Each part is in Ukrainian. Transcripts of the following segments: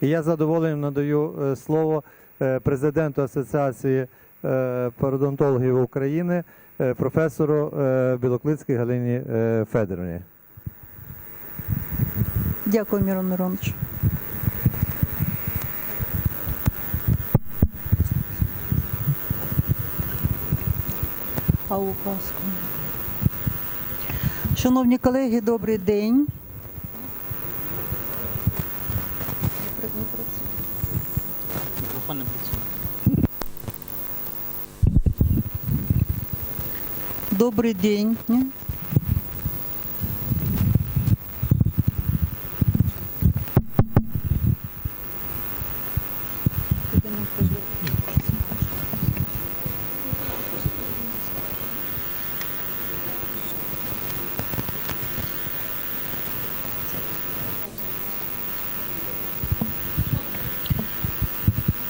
І я задоволенням надаю е, слово е, президенту Асоціації е, пародонтологів України, професору Білоклицькій Галині Федоровні. Дякую, Мирон Миронович. Шановні колеги, добрий день. Мікрофон не працює. Добрий день. Ні?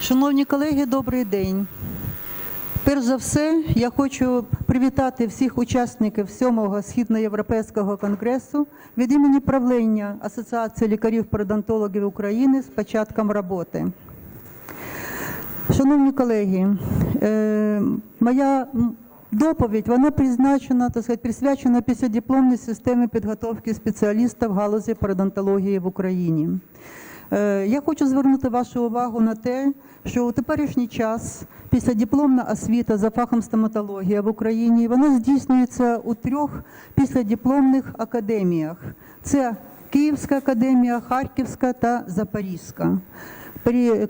Шановні колеги, добрий день. Перш за все, я хочу привітати всіх учасників 7-го східноєвропейського конгресу від імені правління Асоціації лікарів-пародонтологів України з початком роботи. Шановні колеги, е, моя доповідь вона призначена, так сказати, присвячена післядипломній системі підготовки спеціалістів в галузі пародонтології в Україні. Е, Я хочу звернути вашу увагу на те, що у теперішній час післядипломна освіта за фахом стоматологія в Україні вона здійснюється у трьох післядипломних академіях: це Київська академія, Харківська та Запорізька.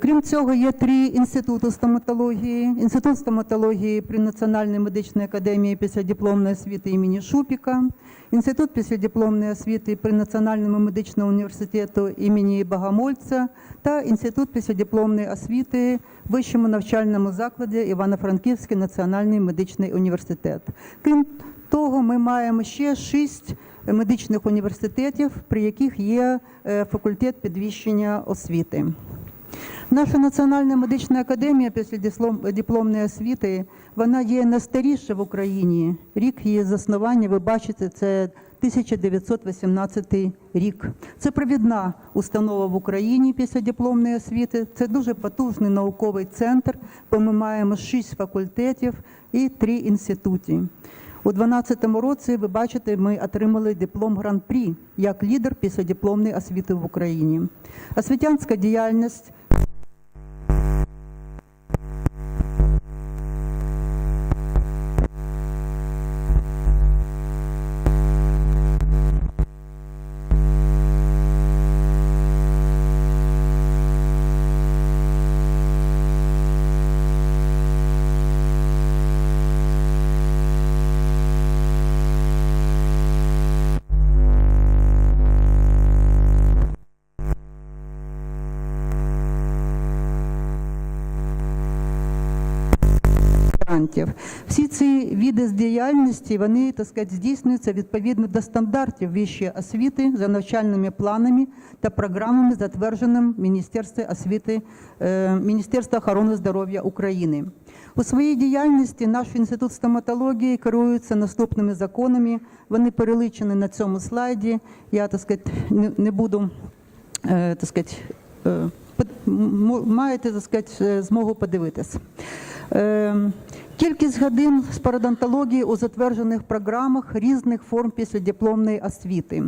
Крім цього, є три інститути стоматології: інститут стоматології при Національній медичній академії післядипломної освіти імені Шупіка, інститут післядипломної освіти при Національному медичному університету імені Богомольця та інститут післядипломної освіти вищому навчальному закладі Івано-Франківський національний медичний університет. Крім того, ми маємо ще шість медичних університетів, при яких є е, факультет підвищення освіти. Наша Національна медична академія після дипломної освіти вона є найстаріша в Україні. Рік її заснування, ви бачите, це 1918 рік. Це провідна установа в Україні після дипломної освіти. Це дуже потужний науковий центр, бо ми маємо шість факультетів і три інститути. У 2012 році, ви бачите, ми отримали диплом Гран-прі як лідер післядипломної освіти в Україні. Освітянська діяльність грантів. Всі ці види з діяльності вони так сказати, здійснюються відповідно до стандартів вищої освіти за навчальними планами та програмами, затвердженими Міністерством освіти е, Міністерства охорони здоров'я України. У своїй діяльності наш інститут стоматології керується наступними законами. Вони переличені на цьому слайді. Я так сказати, не, буду е, так сказати, е, маєте так сказати, змогу подивитись. Кількість годин з пародонтології у затверджених програмах різних форм післядипломної освіти.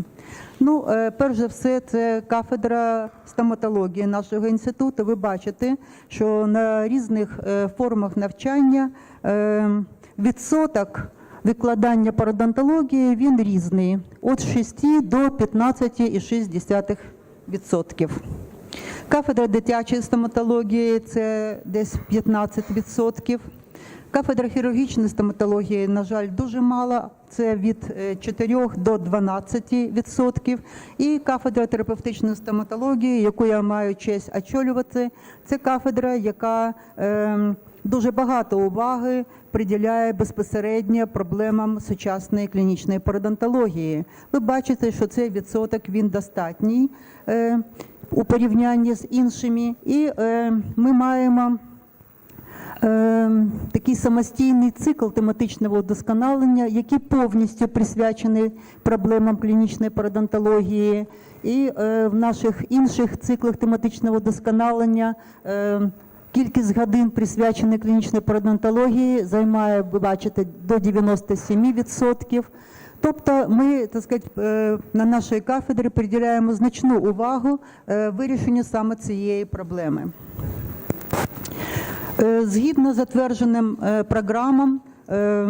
Ну, е, перш за все, це кафедра стоматології нашого інституту. Ви бачите, що на різних е, формах навчання е, відсоток викладання пародонтології він різний від 6 до 15,6%. Кафедра дитячої стоматології це десь 15%. Кафедра хірургічної стоматології, на жаль, дуже мало. Це від е, 4 до 12%. І кафедра терапевтичної стоматології, яку я маю честь очолювати, це кафедра, яка е, дуже багато уваги приділяє безпосередньо проблемам сучасної клінічної пародонтології. Ви бачите, що цей відсоток він достатній е, у порівнянні з іншими, і е, ми маємо е, такий самостійний цикл тематичного вдосконалення, який повністю присвячений проблемам клінічної пародонтології. І е, в наших інших циклах тематичного вдосконалення е, кількість годин, присвячених клінічній пародонтології, займає, ви бачите, до 97%. Тобто ми, так сказати, е, на нашій кафедрі приділяємо значну увагу е, вирішенню саме цієї проблеми. Е, Згідно затвердженим е, програмам, е,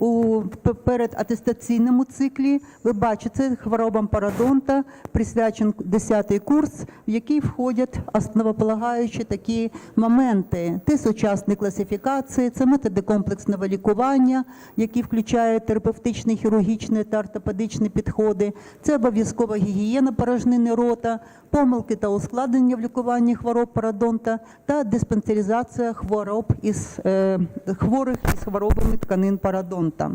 у передатестаційному циклі ви бачите хворобам пародонта присвячен 10-й курс, в який входять основополагаючі такі моменти. Це сучасні класифікації, це методи комплексного лікування, які включають терапевтичні, хірургічні та ортопедичні підходи. Це обов'язкова гігієна порожнини рота, помилки та ускладнення в лікуванні хвороб пародонта та диспансеризація хвороб із е, хворих із хворобами тканин пародонта.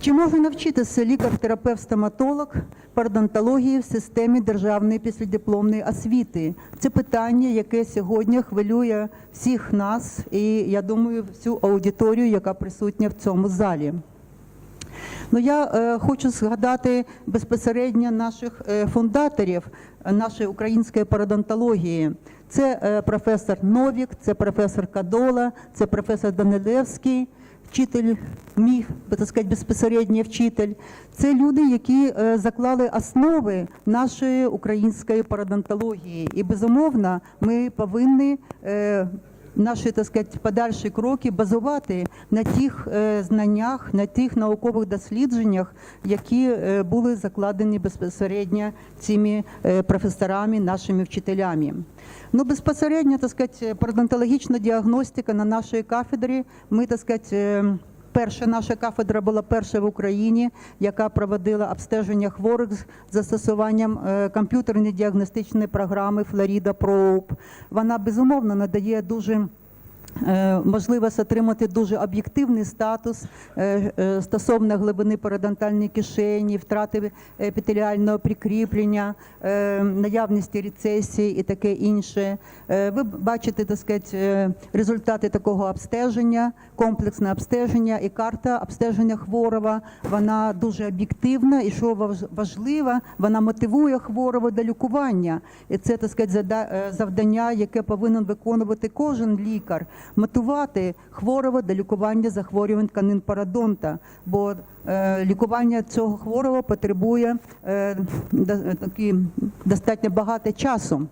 Чи може навчитися лікар-терапевт-стоматолог пародонтології в системі державної післядипломної освіти? Це питання, яке сьогодні хвилює всіх нас, і я думаю, всю аудиторію, яка присутня в цьому залі. Ну, я е, хочу згадати безпосередньо наших е, фундаторів нашої української пародонтології. Це е, професор Новік, це професор Кадола, це професор Данилевський, вчитель, мій, би так сказати, безпосередньо вчитель. Це люди, які е, заклали основи нашої української парадонтології. І безумовно, ми повинні. Наші так сказати, подальші кроки базувати на тих е, знаннях, на тих наукових дослідженнях, які е, були закладені безпосередньо цими е, професорами, нашими вчителями. Ну, безпосередньо так сказати, парадонтологічна діагностика на нашій кафедрі. Ми так сказати, Перша наша кафедра була перша в Україні, яка проводила обстеження хворих з застосуванням е, комп'ютерної діагностичної програми Florida Probe. Вона безумовно надає дуже можливість отримати дуже об'єктивний статус е, е, стосовно глибини парадонтальної кишені, втрати епітеліального прикріплення, е, наявності рецесії і таке інше. Е, Ви бачите, так сказати, е, результати такого обстеження, комплексне обстеження і карта обстеження хворого. Вона дуже об'єктивна і що важливо, вона мотивує хворого до лікування. І це так сказати, е, завдання, яке повинен виконувати кожен лікар, мотивувати хворого до лікування захворювань тканин парадонта. Бо е, лікування цього хворого потребує е, до- е, такі, достатньо багато часу.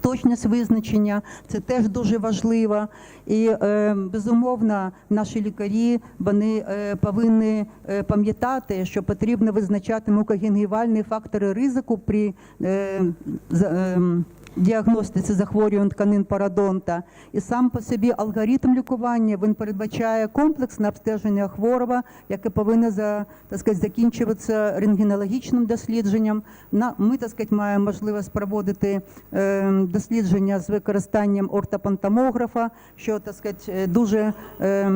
Точність визначення це теж дуже важливо. І е, безумовно, наші лікарі вони е, повинні е, пам'ятати, що потрібно визначати мукогенгівальні фактори ризику при е, ем, діагностиці захворювань тканин парадонта. І сам по собі алгоритм лікування він передбачає комплексне обстеження хворого, яке повинно за, так сказати, закінчуватися рентгенологічним дослідженням. Ми так сказати, маємо можливість проводити е, дослідження з використанням ортопантомографа, що так сказати, е, дуже е,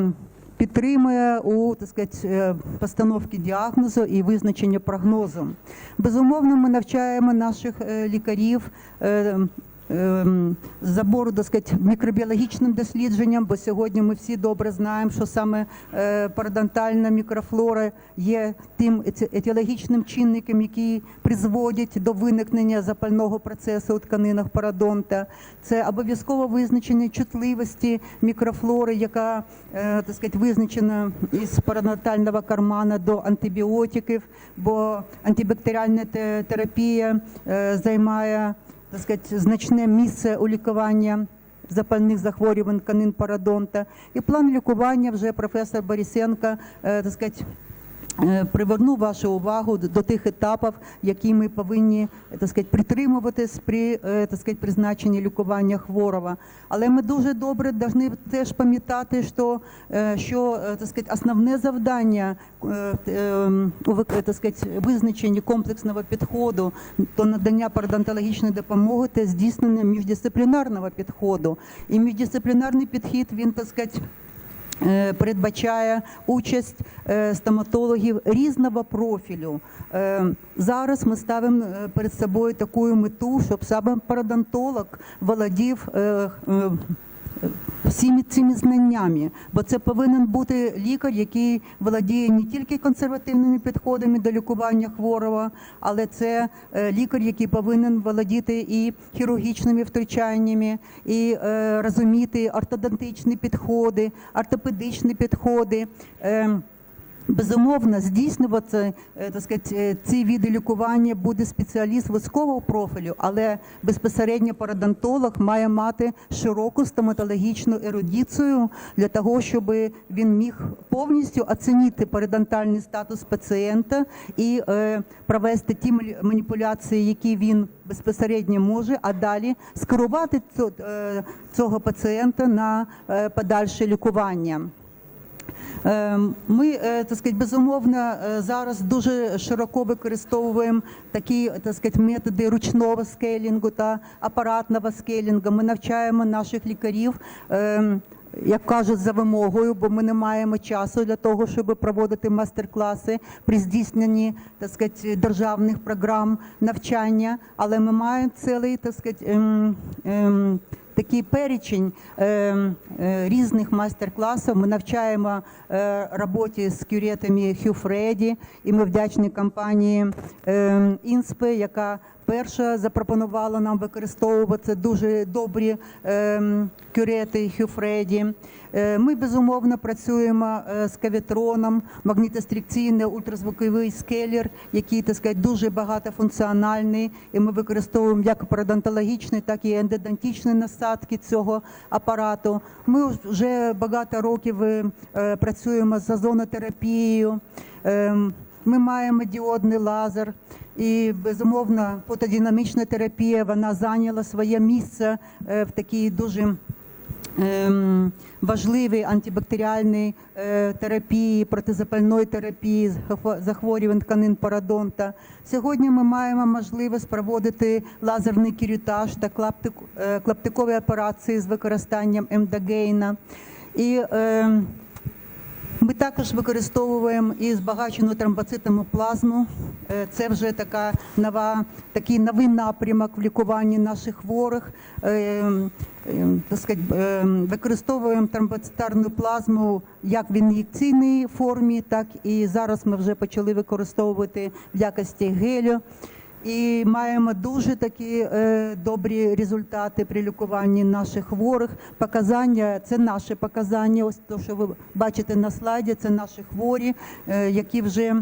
підтримує у так сказати, е, постановці діагнозу і визначення прогнозу. Безумовно, ми навчаємо наших е, лікарів. Ем, забору так сказати, мікробіологічним дослідженням, бо сьогодні ми всі добре знаємо, що саме е, парадонтальна мікрофлора є тим етіологічним чинником, який призводить до виникнення запального процесу у тканинах парадонта. Це обов'язково визначення чутливості мікрофлори, яка е, так сказати, визначена із парадонтального кармана до антибіотиків, бо антибактеріальна терапія е, займає так сказати, значне місце у лікуванні запальних захворювань канин парадонта. І план лікування вже професор Борисенко е, так сказати, е, привернув вашу увагу до тих етапів, які ми повинні так сказати, притримуватись при е, так сказати, призначенні лікування хворого. Але ми дуже добре повинні теж пам'ятати, що, е, що так сказати, основне завдання е, е, так сказати, визначенні комплексного підходу до надання парадонтологічної допомоги та здійснення міждисциплінарного підходу. І міждисциплінарний підхід він так сказати, передбачає участь е, стоматологів різного профілю. Е, Зараз ми ставимо е, перед собою таку мету, щоб саме пародонтолог володів е, е, всіми цими знаннями, бо це повинен бути лікар, який володіє не тільки консервативними підходами до лікування хворого, але це е, лікар, який повинен володіти і хірургічними втручаннями, і е, розуміти ортодонтичні підходи, ортопедичні підходи. Е, Безумовно, здійснювати е, так сказати, е, ці види лікування буде спеціаліст вузького профілю, але безпосередньо парадонтолог має мати широку стоматологічну ерудицію для того, щоб він міг повністю оцінити парадонтальний статус пацієнта і е, провести ті маніпуляції, які він безпосередньо може, а далі скерувати цього пацієнта на подальше лікування. Е, Ми, е, так сказати, безумовно, е, зараз дуже широко використовуємо такі так сказати, методи ручного скейлінгу та апаратного скейлінгу. Ми навчаємо наших лікарів. е, Як кажуть, за вимогою, бо ми не маємо часу для того, щоб проводити мастер-класи при здійсненні так сказати, державних програм навчання, але ми маємо цілий так сказати, ем, ем, такий перечень е, е, різних майстер-класів. Ми навчаємо е, роботі з кюретами Хюфреді, і ми вдячні компанії Інспи. Яка перша запропонувала нам використовувати дуже добрі е, кюрети Хюфреді. Е, Ми безумовно працюємо е, з кавітроном, магнітострикційний ультразвуковий скелер, який так сказати, дуже багатофункціональний, і ми використовуємо як пародонтологічні, так і ендодонтичні насадки цього апарату. Ми вже багато років е, працюємо з озонотерапією. Ми маємо діодний лазер, і безумовно фотодинамічна терапія вона зайняла своє місце е, в такій дуже ем, важливій антибактеріальній е, терапії, протизапальної терапії захво- захворювань тканин парадонта. Сьогодні ми маємо можливість проводити лазерний кірютаж та е, клаптикові операції з використанням МДГейна. І е, ми також використовуємо і збагачену тромбоцитами плазму. Е, Це вже така нова, такий новий напрямок в лікуванні наших хворих. Е, е, Так сказати, е, використовуємо тромбоцитарну плазму як в ін'єкційній формі, так і зараз ми вже почали використовувати в якості гелю. І маємо дуже такі е, добрі результати при лікуванні наших хворих. Показання це наші показання. Ось то, що ви бачите на слайді, це наші хворі, е, які вже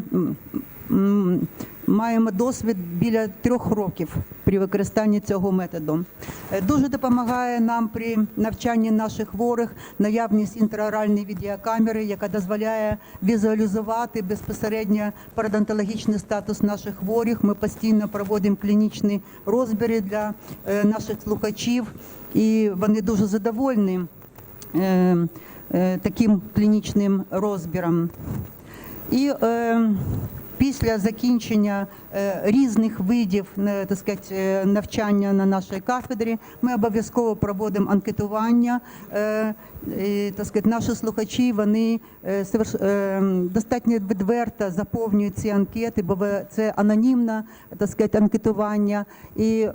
маємо досвід біля трьох років при використанні цього методу. Е, Дуже допомагає нам при навчанні наших хворих наявність інтраоральної відеокамери, яка дозволяє візуалізувати безпосередньо парадонтологічний статус наших хворих. Ми постійно проводимо клінічні розбіри для е, наших слухачів, і вони дуже задовольні е, таким клінічним розбіром. І після закінчення е, різних видів е, так сказати, е, навчання на нашій кафедрі ми обов'язково проводимо анкетування. Так сказати, наші слухачі вони достатньо відверто заповнюють ці анкети, бо це анонімне так сказати, анкетування. І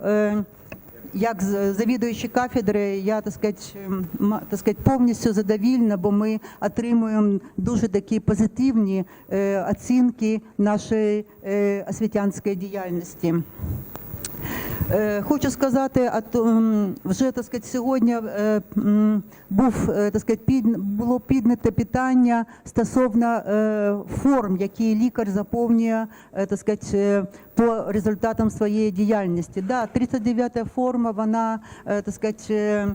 як завідуючий кафедри, я так сказати, м, так сказати, повністю задовільна, бо ми отримуємо дуже такі позитивні е, оцінки нашої е, освітянської діяльності. Е, Хочу сказати, а то вже так сказати, сьогодні е, був е, так сказати, під, було піднято питання стосовно форм, які лікар заповнює так сказати, по результатам своєї діяльності. Да, 39-та форма, вона так сказати,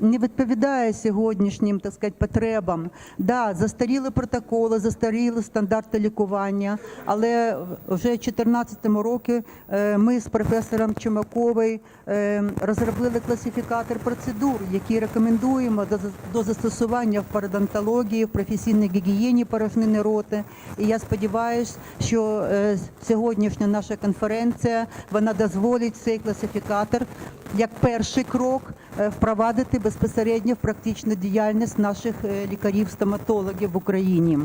не відповідає сьогоднішнім так сказати, потребам. Да, застаріли протоколи, застаріли стандарти лікування, але вже в 2014 році е, ми з професором Чумаковою е, розробили класифікатор процедур, які рекомендуємо до, застосування в пародонтології, в професійній гігієні порожнини роти. І я сподіваюся, що е, сьогоднішня наша конференція вона дозволить цей класифікатор як перший крок е, впровадити безпосередньо в практичну діяльність наших е, лікарів-стоматологів в Україні.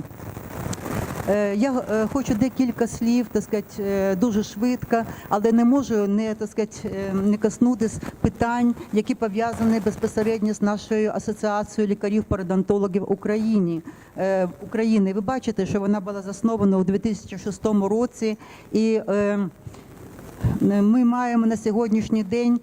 Е, Я е, хочу декілька слів, так сказати, е, дуже швидко, але не можу не так сказати, е, не коснутись питань, які пов'язані безпосередньо з нашою асоціацією лікарів-пародонтологів Україні. е, України. Ви бачите, що вона була заснована у 2006 році, і е, ми маємо на сьогоднішній день е,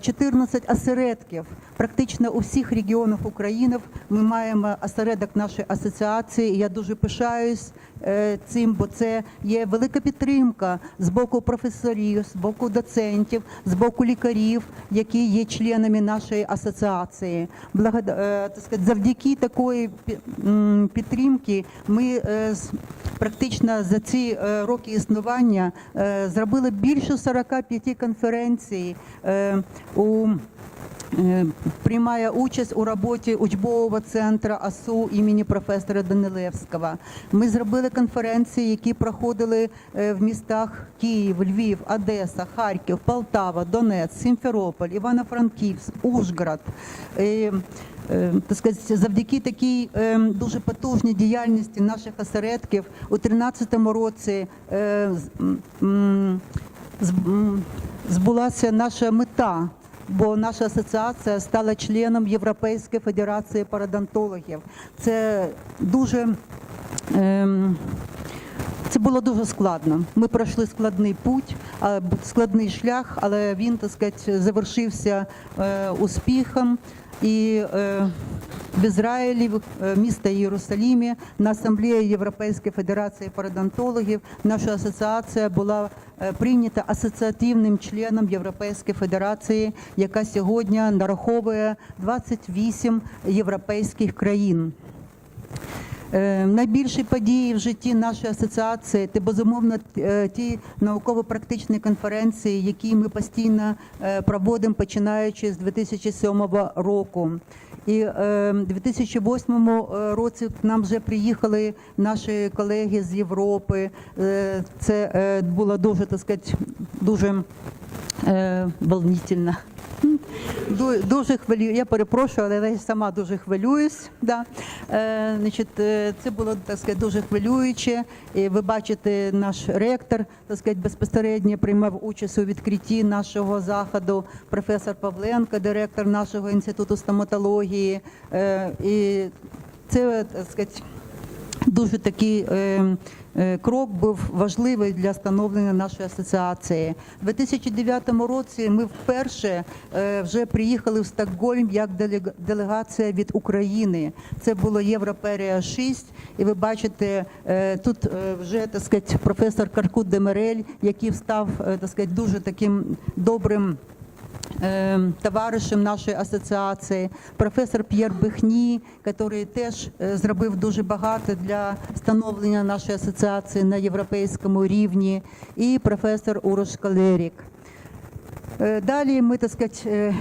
14 осередків. Практично у всіх регіонах України ми маємо осередок нашої асоціації. Я дуже пишаюсь е, цим, бо це є велика підтримка з боку професорів, з боку доцентів, з боку лікарів, які є членами нашої асоціації. Благод... е, завдяки такої пі- підтримки ми е, практично за ці роки існування зробили більше 45 конференцій у приймає участь у роботі учбового центру АСУ імені професора Данилевського. Ми зробили конференції, які проходили е, в містах Київ, Львів, Одеса, Харків, Полтава, Донець, Сімферополь, Івано-Франківськ, Ужгород. Е, е, так сказати, завдяки такій е, дуже потужній діяльності наших осередків у 2013 році е, збулася наша мета бо наша асоціація стала членом Європейської федерації парадонтологів. Це дуже ем, це було дуже складно. Ми пройшли складний путь, складний шлях, але він, так сказати, завершився е, успіхом. І е, в Ізраїлі, в е, міста Єрусалімі, на асамблеї Європейської федерації парадонтологів наша асоціація була е, прийнята асоціативним членом Європейської федерації, яка сьогодні нараховує 28 європейських країн. Е, Найбільші події в житті нашої асоціації це безумовно е, ті науково-практичні конференції, які ми постійно е, проводимо починаючи з 2007 року. І в 2008 році к нам вже приїхали наші колеги з Європи. Це було дуже так сказати, дуже е, волнительно. Дуже хвилюю. Я перепрошую, але я сама дуже хвилююсь. Да. Е, значить, е, це було так сказати, дуже хвилююче. І ви бачите, наш ректор так сказати, безпосередньо приймав участь у відкритті нашого заходу. Професор Павленко, директор нашого інституту стоматології. Е, і це так сказати, дуже такий е, е, крок був важливий для становлення нашої асоціації. У 2009 році ми вперше е, вже приїхали в Стокгольм як делега- делегація від України. Це було Європерія 6, і ви бачите е, тут е, вже так сказати, професор Каркут Демерель, який став е, так сказати, дуже таким добрим е, товаришем нашої асоціації, професор П'єр Бехні, який теж е, зробив дуже багато для становлення нашої асоціації на європейському рівні, і професор Урош Калерік. Е, Далі ми так сказати, е,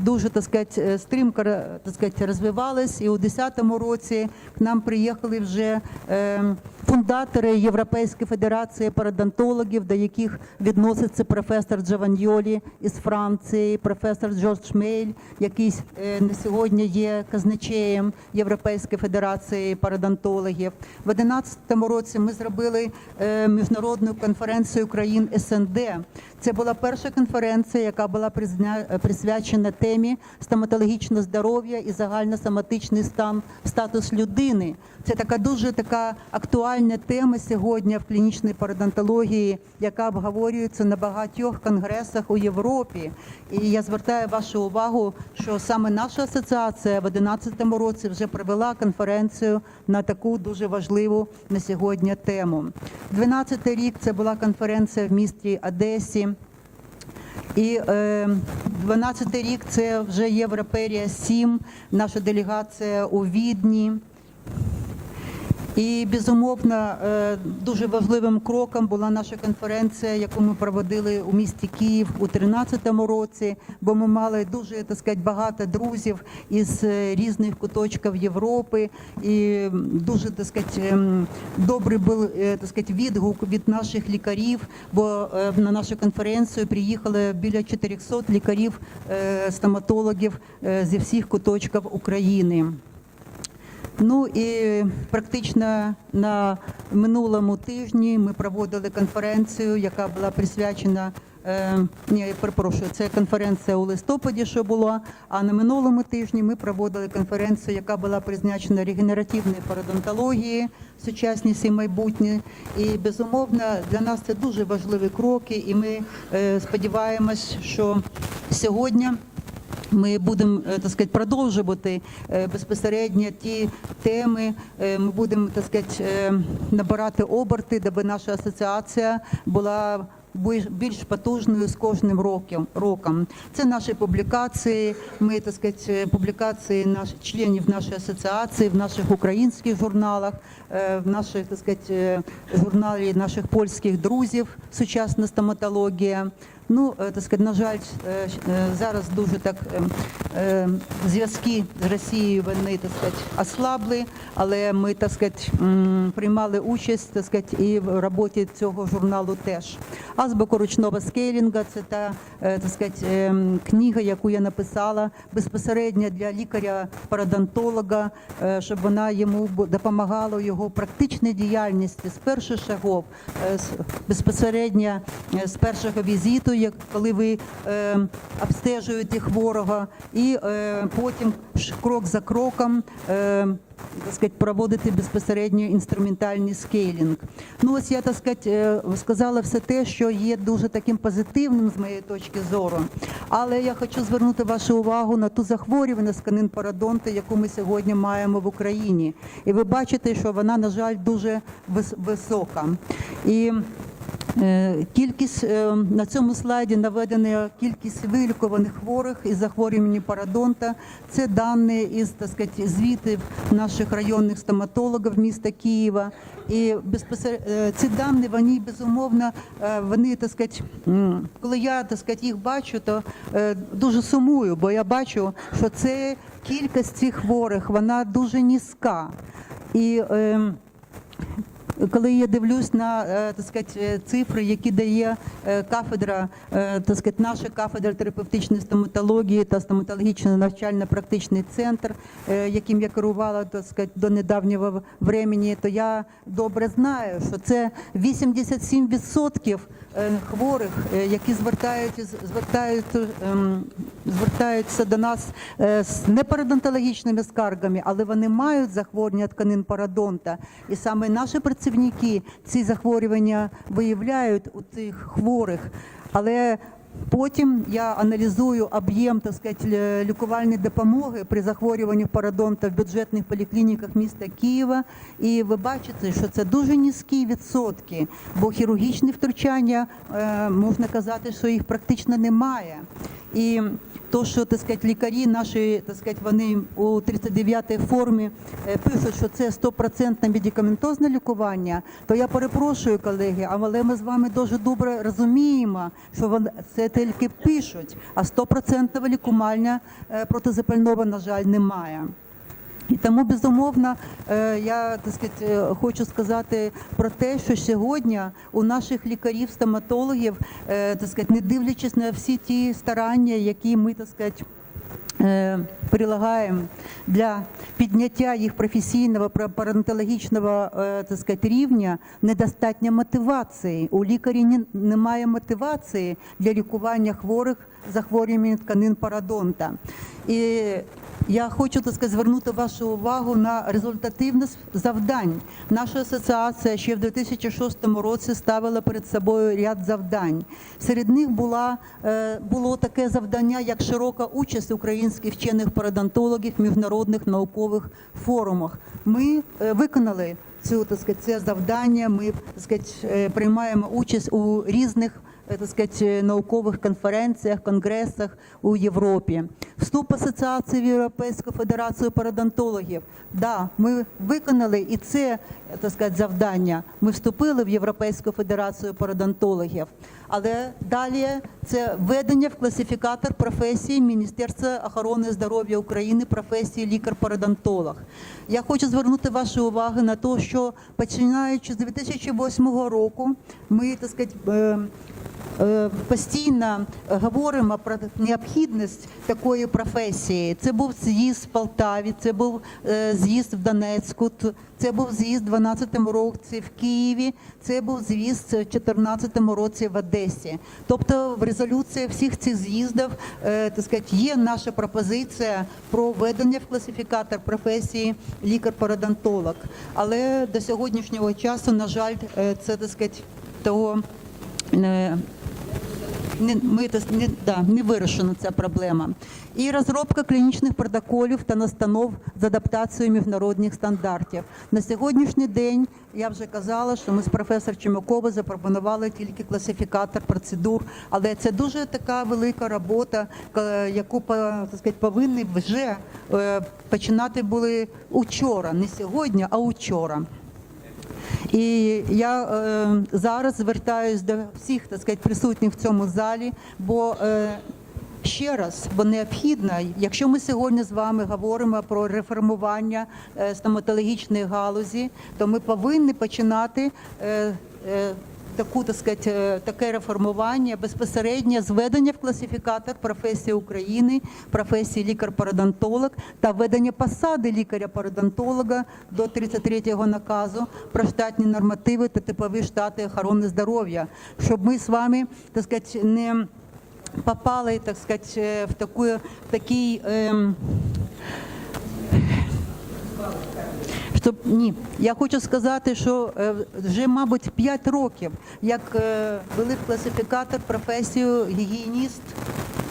дуже так сказати, е, стрімко ре- так сказати, розвивались, і у 2010 році к нам приїхали вже е, фундатори Європейської федерації парадонтологів, до яких відноситься професор Джованьйолі із Франції, професор Джордж Мейль, який е, на сьогодні є казначеєм Європейської федерації парадонтологів. В 2011 році ми зробили е, міжнародну конференцію країн СНД. Це була перша конференція, яка була присвячена темі стоматологічне здоров'я і загальносоматичний стан статус людини. Це така дуже така актуальна тема сьогодні в клінічній пародонтології, яка обговорюється на багатьох конгресах у Європі. І я звертаю вашу увагу, що саме наша асоціація в 2011 році вже провела конференцію на таку дуже важливу на сьогодні тему. 12 рік це була конференція в місті Одесі. І 12-й рік це вже Європерія 7, наша делегація у Відні. І безумовно е, дуже важливим кроком була наша конференція, яку ми проводили у місті Київ у 2013 році, бо ми мали дуже так сказати, багато друзів із е, різних куточків Європи, і дуже так сказати, ем, добрий був е, так сказати, відгук від наших лікарів. Бо на нашу конференцію приїхали біля 400 лікарів, стоматологів зі всіх куточків України. Ну і практично на минулому тижні ми проводили конференцію, яка була присвячена. Е, ні, перепрошую, це конференція у листопаді, що була. А на минулому тижні ми проводили конференцію, яка була призначена регенеративній пародонтології, сучасність і майбутнє. І безумовно для нас це дуже важливі кроки. І ми е, сподіваємось, що сьогодні. Ми будемо е, так сказати, продовжувати е, безпосередньо ті теми. Е, Ми будемо так сказати, е, набирати оберти, даби наша асоціація була більш- потужною з кожним роком. роком. Це наші публікації. Ми так сказати, е, публікації наших членів нашої асоціації в наших українських журналах, е, в наших так сказати, е, журналі наших польських друзів. Сучасна стоматологія. Ну, е, так сказати, на жаль, е, е, зараз дуже так е, е, зв'язки з Росією вони так сказати, ослабли, але ми так сказати, м, приймали участь так сказати, і в роботі цього журналу теж. Азбука ручного скейлінга це та е, так сказати, е, книга, яку я написала безпосередньо для лікаря-парадонтолога, е, щоб вона йому допомагала у його практичній діяльності з перших шагов, е, безпосередньо е, з першого візиту, як коли ви е, обстежуєте хворого, і потім крок за кроком. Так сказати, проводити безпосередньо інструментальний скейлінг. Ну ось я так сказати, е, сказала все те, що є дуже таким позитивним з моєї точки зору. Але я хочу звернути вашу увагу на ту захворюваність канин парадонти, яку ми сьогодні маємо в Україні. І ви бачите, що вона, на жаль, дуже вис- висока. І Кількість е, на цьому слайді наведена кількість вилікуваних хворих із захворюванням парадонта. Це дані із так сказати, звітів наших районних стоматологів міста Києва. І безпосередньо ці дані вони безумовно е, вони так сказати, коли я так сказати, їх бачу, то е, дуже сумую, бо я бачу, що це кількість цих хворих вона дуже низька. І ем, коли я дивлюсь на е, так сказати, е, цифри, які дає е, кафедра, так сказати, наша кафедра терапевтичної стоматології та стоматологічно навчально-практичний центр, яким я керувала так сказати, до недавнього времени, то я добре знаю, що це 87% е, хворих, е, які звертаються, звертають, ем, звертаються до нас е, з неперодонтологічними скаргами, але вони мають захворювання тканин парадонта. І саме наші працівники ці захворювання виявляють у цих хворих. Але Потім я аналізую об'єм так сказати, лікувальної допомоги при захворюванні парадонта в бюджетних поліклініках міста Києва. І ви бачите, що це дуже низькі відсотки, бо хірургічні втручання е, можна казати, що їх практично немає. І то, що так сказати, лікарі наші, так сказати, вони у 39-й формі е, пишуть, що це 100% медикаментозне лікування, то я перепрошую, колеги, але ми з вами дуже добре розуміємо, що це тільки пишуть, а 100% лікування е, протизапального, на жаль, немає. І тому безумовно е, я так сказати, е, хочу сказати про те, що сьогодні у наших лікарів, стоматологів, е, так сказати, не дивлячись на всі ті старання, які ми так сказати, прилагаємо для підняття їх професійного е, так сказати, рівня, недостатньо мотивації. У лікарі немає мотивації для лікування хворих захворюванням тканин парадонта. І я хочу так сказати, звернути вашу увагу на результативність завдань. Наша асоціація ще в 2006 році ставила перед собою ряд завдань. Серед них була, е, було таке завдання, як широка участь українських вчених парадонтологів в міжнародних наукових форумах. Ми е, виконали цю так сказати, це завдання. Ми так сказати, е, приймаємо участь у різних так сказати, наукових конференціях, конгресах у Європі. Вступ асоціації в Європейську федерацію парадонтологів. Да, ми виконали і це е, так сказати, завдання. Ми вступили в Європейську федерацію парадонтологів. Але далі це введення в класифікатор професії Міністерства охорони здоров'я України професії лікар-парадонтолог. Я хочу звернути вашу увагу на те, що починаючи з 2008 року ми так сказати, е, е, постійно говоримо про необхідність такої професії. Це був з'їзд в Полтаві, це був е, з'їзд в Донецьку, це був з'їзд в 12 році в Києві, це був з'їзд в 14 році в Одесі. Тобто в резолюції всіх цих з'їздів е, так сказати, є наша пропозиція про введення в класифікатор професії лікар-парадонтолог. Але до сьогоднішнього часу, на жаль, е, це так сказати, того не, ми, не, да, не вирішена ця проблема. І розробка клінічних протоколів та настанов з адаптацією міжнародних стандартів. На сьогоднішній день я вже казала, що ми з професором Чумаковим запропонували тільки класифікатор процедур, але це дуже така велика робота, яку так сказати, повинні вже е, починати були учора, не сьогодні, а учора. І я е, зараз звертаюсь до всіх так сказати, присутніх в цьому залі, бо е, ще раз, бо необхідно, якщо ми сьогодні з вами говоримо про реформування е, стоматологічної галузі, то ми повинні починати. Таку так сказати, е, таке реформування безпосередньо зведення в класифікатор професії України, професії лікар-парадонтолог та введення посади лікаря-парадонтолога до 33-го наказу про штатні нормативи та типові штати охорони здоров'я, щоб ми з вами так сказати, не попали так сказати, е, в таку, в такий. ем, щоб ні, я хочу сказати, що е, вже, мабуть, 5 років, як е, вели класифікатор професію гігієніст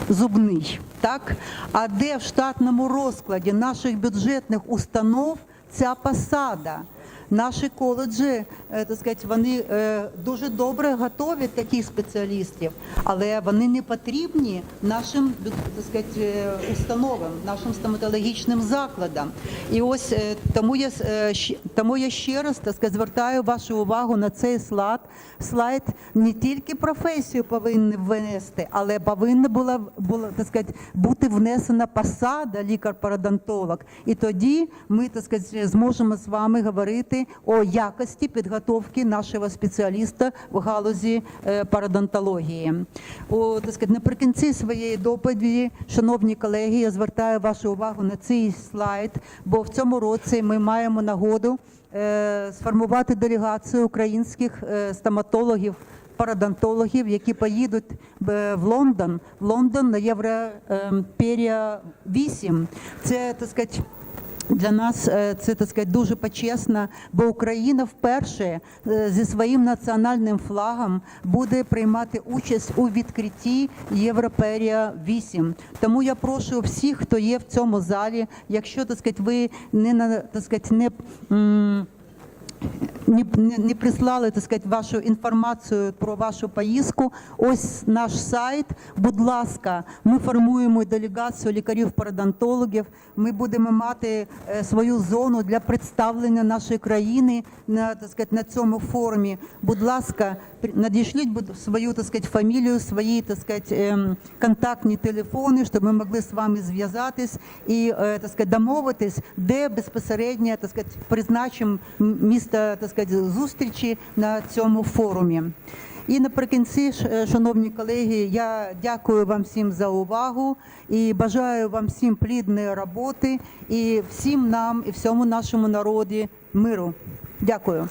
зубний, так? А де в штатному розкладі наших бюджетних установ ця посада? Наші коледжі, е, так сказати, вони е, дуже добре готові таких спеціалістів, але вони не потрібні нашим так сказати, е, установам, нашим стоматологічним закладам. І ось тому я тому я ще раз так сказати, звертаю вашу увагу на цей слайд. Слайд не тільки професію повинні ввести, але повинна була була так сказати, бути внесена посада лікар-парадонтолог. І тоді ми так сказати, зможемо з вами говорити о якості підготовки нашого спеціаліста в галузі е, парадонтології. О, так сказати, наприкінці своєї доповіді, шановні колеги, я звертаю вашу увагу на цей слайд, бо в цьому році ми маємо нагоду е, сформувати делегацію українських е, стоматологів. Парадонтологів, які поїдуть в Лондон, в Лондон на Європерія 8. Це так сказати, для нас е, це так сказати, дуже почесно, бо Україна вперше е, зі своїм національним флагом буде приймати участь у відкритті Європерія 8. Тому я прошу всіх, хто є в цьому залі, якщо так сказати, ви не так сказати, не. Не, не, не прислали так сказати, вашу інформацію про вашу поїздку. Ось наш сайт. Будь ласка, ми формуємо делегацію лікарів-парадонтологів. Ми будемо мати е, свою зону для представлення нашої країни на так сказати, на цьому форумі. Будь ласка, надішліть свою так сказати, фамілію, свої так сказати, ем, контактні телефони, щоб ми могли з вами зв'язатись і е, так сказати, домовитись, де безпосередньо так сказати, призначимо м- місто так сказати, зустрічі на цьому форумі. І наприкінці, е, шановні колеги, я дякую вам всім за увагу і бажаю вам всім плідної роботи і всім нам і всьому нашому народі миру. Дякую.